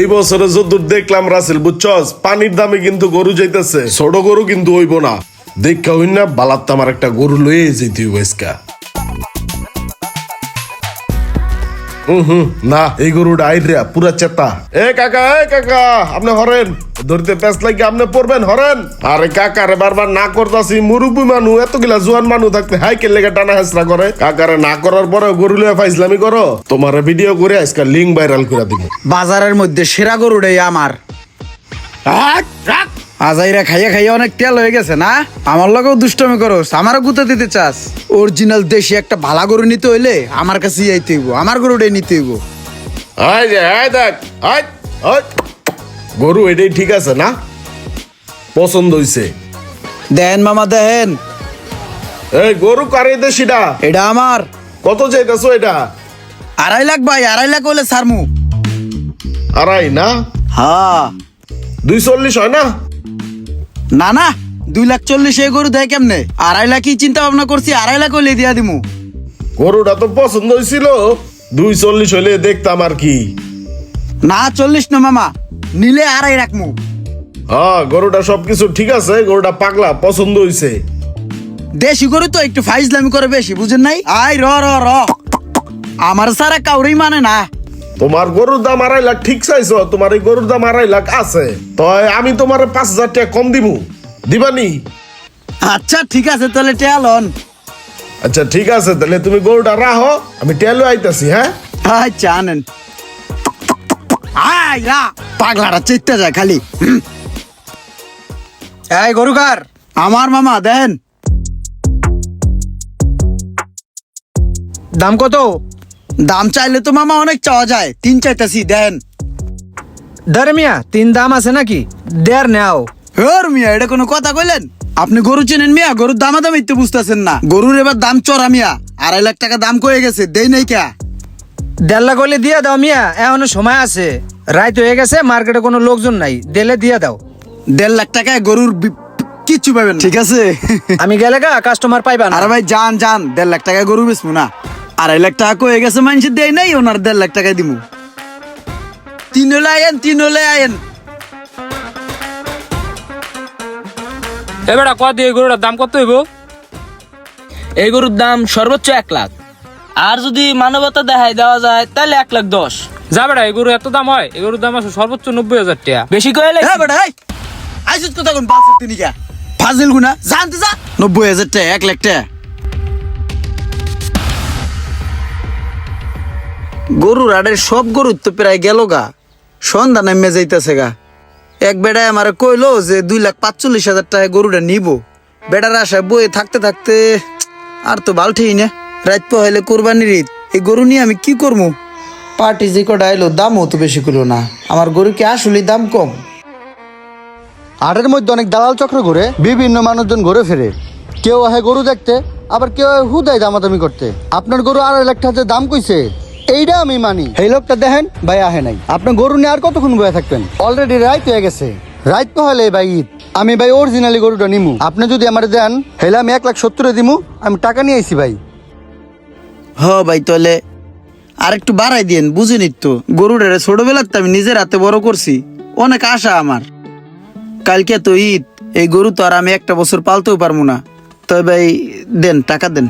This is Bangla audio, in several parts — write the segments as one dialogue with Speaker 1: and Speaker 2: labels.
Speaker 1: এই বছরে যদ্দূর দেখলাম, রাসেল, বুঝছস? পানির দামে কিন্তু গরু যাইতেছে। ছোট গরু কিন্তু হইব না। দেখা হইন না বালাত আমার একটা গরু লইয়ে যেতে হইব হুম হুম না এই গরুটা আইরিয়া পুরা চেতা। এ কাকা এ কাকা আপনি হরেন। ধরতে পেঁচ লাগি আপনি পড়বেন হরেন। আরে কাকারে বারবার না করতাছি মুরুব্বী মানু এতগুলা জোয়ান মানু থাকতে হাই কে লেগে টানা হেসরা করে। কাকারে না করার পরে গরু লিয়ে ফাইজলামি করো। তোমার ভিডিও করে আজকাল লিঙ্ক ভাইরাল করে দিব।
Speaker 2: বাজারের মধ্যে সেরা গরুটাই আমার। আজাইরা খাইয়া খাইয়া অনেক তেল হয়ে গেছে না? আমার লগেও দুষ্টমি করোস আমারও গুতে দিতে চাস। অরিজিনাল দেশি একটা ভালা গরু নিতে হইলে আমার কাছে যাইতে হইব আমার গরুটাই নিতে হইব।
Speaker 1: আয় যে দেখ আয় গরু এটাই ঠিক আছে না? পছন্দ হইছে।
Speaker 2: দেন মামা দেন।
Speaker 1: এই গরু কারে দেশিটা?
Speaker 2: এটা আমার।
Speaker 1: কত চাইতেছো এটা?
Speaker 2: আড়াই লাখ ভাই আড়াই লাখ হইলে সারমু
Speaker 1: আড়াই না?
Speaker 2: হ্যাঁ।
Speaker 1: দুই চল্লিশ হয় না?
Speaker 2: না না দুই লাখ চল্লিশ এই গরু দেয় কেমনে? আড়াই লাখই চিন্তা ভাবনা করছি আড়াই লাখ হইলে দিয়া দিমু।
Speaker 1: গরুটা তো পছন্দ হয়েছিল দুই চল্লিশ হইলে দেখতাম আর কি।
Speaker 2: না চল্লিশ না মামা নিলে আড়াই রাখমু।
Speaker 1: হ্যাঁ গরুটা সবকিছু ঠিক আছে গরুটা পাগলা পছন্দ হইছে।
Speaker 2: দেশি গরু তো একটু ফাইজলামি করে বেশি বুঝেন নাই? আই র র র। আমার সারা কাউরেই মানে না।
Speaker 1: তোমার গরুর দাম আড়াই লাখ ঠিক চাইছো? তোমার এই গরুর দাম আড়াই লাখ আছে। তো আমি তোমার পাঁচ হাজার টাকা কম দিব। দিবানি
Speaker 2: আচ্ছা ঠিক আছে তাহলে টেলন
Speaker 1: আচ্ছা ঠিক আছে তাহলে তুমি গরুটা রাহো আমি টেলো আইতাছি হ্যাঁ?
Speaker 2: আচ্ছা আনেন। আই রা পাগলাটা চেতে যায় খালি।
Speaker 3: এই গরু কার
Speaker 2: আমার মামা দেন।
Speaker 3: দাম কত?
Speaker 2: দাম চাইলে তো মামা অনেক চাওয়া যায়। তিন চাইতাছি দেন।
Speaker 3: ধরে মিয়া তিন দাম আছে নাকি? দেড় নেও।
Speaker 2: হর মিয়া এটা কোনো কথা কইলেন? আপনি গরু চেনেন মিয়া গরুর দামা দাম তো বুঝতেছেন না। গরুর এবার দাম চড়া মিয়া আড়াই লাখ টাকা দাম কয়ে গেছে দেই নাই কে?
Speaker 3: দেড় লাখ হলে দিয়ে দাও মিয়া এখনও সময় আছে। রাইত হয়ে গেছে মার্কেটে কোনো লোকজন নাই দেলে দিয়ে দাও।
Speaker 2: দেড় লাখ টাকায় গরুর বি- কিচ্ছু পাবেন না। ঠিক আছে।
Speaker 3: আমি গেলে গা কাস্টমার পাইবা না।
Speaker 2: আরে ভাই যান যান দেড় লাখ টাকায় গরু বেচবো না। আড়াই লাখ টাকা কয়ে গেছে মানুষ দেয় নাই ওনার দেড় লাখ টাকায় দিমু। তিন হলে আয়েন তিন হলে আয়েন
Speaker 4: এবার কত দিয়ে গরুটার দাম কত হইব?
Speaker 5: এই গরুর দাম সর্বোচ্চ এক লাখ। আর যদি মানবতা দেখায় দেওয়া যায় তাহলে এক লাখ দশ।
Speaker 4: যা বেড়া এই গরু এত দাম হয় এই গরুর দাম আছে সর্বোচ্চ নব্বই হাজার টাকা।
Speaker 5: বেশি কয়ে
Speaker 2: হ্যাঁ বেটা এই আইসুত কথা কোন বাল তিনি কে ফাজিল গুনা জানতে যা। নব্বই হাজার টাকা এক লাখ টাকা। গরুর আড়ের সব গরুর তো প্রায় গেল গা। সন্ধ্যা নেমে যাইতেছে গা। এক বেড়ায় আমার কইলো যে দুই লাখ পাঁচচল্লিশ হাজার টাকা গরুটা নিব। বেড়ার আশায় বয়ে থাকতে থাকতে আর তো বালঠেই না। রাত হইলে কোরবানির ঈদ। এই গরু নিয়ে আমি কি করব পার্টি যে কটা এলো, দামও তো বেশি করল না। আমার গরু কি আসলে দাম কম?
Speaker 6: হাটের মধ্যে অনেক দালাল চক্র ঘুরে, বিভিন্ন মানুষজন ঘুরে ফেরে। কেউ আহে গরু দেখতে, আবার কেউ হুদায় দামাদামি করতে। আপনার গরু আড়াই লাখ টাকা দাম কইছে। এইটা আমি মানি। এই লোকটা দেখেন ভাই আহে নাই। আপনার গরু নিয়ে আর কতক্ষণ বয়ে থাকবেন? অলরেডি রাইত হয়ে গেছে। রাইত তো হলে ভাই ঈদ। আমি ভাই অরিজিনালি গরুটা নিমু। আপনি যদি আমার দেন হেলে আমি এক লাখ সত্তরে দিমু। আমি টাকা নিয়ে আইছি ভাই।
Speaker 2: হ ভাই তাহলে আর একটু বাড়াই দিন বুঝিনি তো। গরুটারে ছোটবেলার তো আমি নিজের হাতে বড় করছি। অনেক আশা আমার। কালকে তো ঈদ। এই গরু তো আর আমি একটা বছর পালতেও পারব না। তবে ভাই দেন টাকা দেন।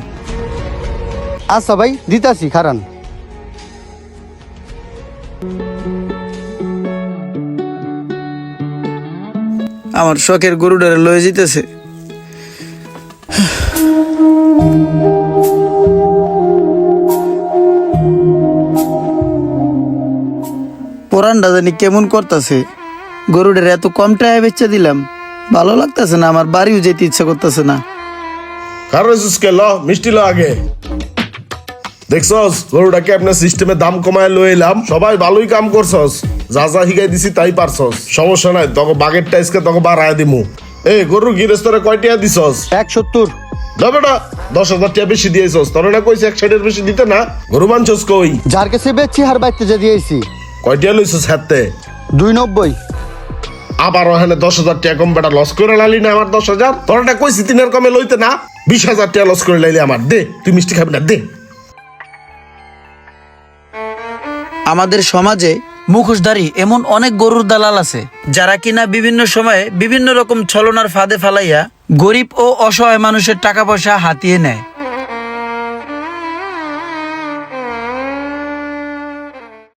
Speaker 6: আচ্ছা ভাই দিতাছি খারান।
Speaker 2: আমার শখের গরুটারে লয়ে যেতেছে পরানটা জানি কেমন করতেছে। গরুটার এত কম টাকা বেচে দিলাম। ভালো লাগতেছে না, আমার বাড়িও যেতে ইচ্ছা করতেছে না।
Speaker 1: কারও সুস্কে ল, মিষ্টি ল আগে। দেখছস? গরুটাকে আপনার সিস্টেমে দাম কমায় লয়ে এলাম। সবাই ভালোই কাম করছস। যা যা হিগাই দিছি তাই পারছস। সমস্যা নাই তখন বাগের টাইসকে তখন বাড়ায় দিমু। এই গরুর গিরেস্তরে কয়টিয়া দিছস?
Speaker 6: এক সত্তর।
Speaker 1: না বেটা দশ হাজার টাকা বেশি দিয়েছস তোর না কইছে এক সাইডের বেশি দিতে না? গরু মানছস কই?
Speaker 6: যার কাছে বেচছি হার বাইতে যে দিয়েছি
Speaker 1: কয়টিয়া লইছস হাতে?
Speaker 6: দুই নব্বই।
Speaker 1: আবার ওখানে দশ হাজার টাকা কম বেটা লস করে লালি না আমার দশ হাজার? তোর না কইছি তিনের কমে লইতে না। বিশ হাজার টাকা লস করে লাইলি আমার। দে তুই মিষ্টি খাবি না দে।
Speaker 2: আমাদের সমাজে মুখোশধারী এমন অনেক গরুর দালাল আছে, যারা কিনা বিভিন্ন সময়ে বিভিন্ন রকম ছলনার ফাঁদে ফালাইয়া গরিব ও অসহায় মানুষের টাকা পয়সা হাতিয়ে নেয়।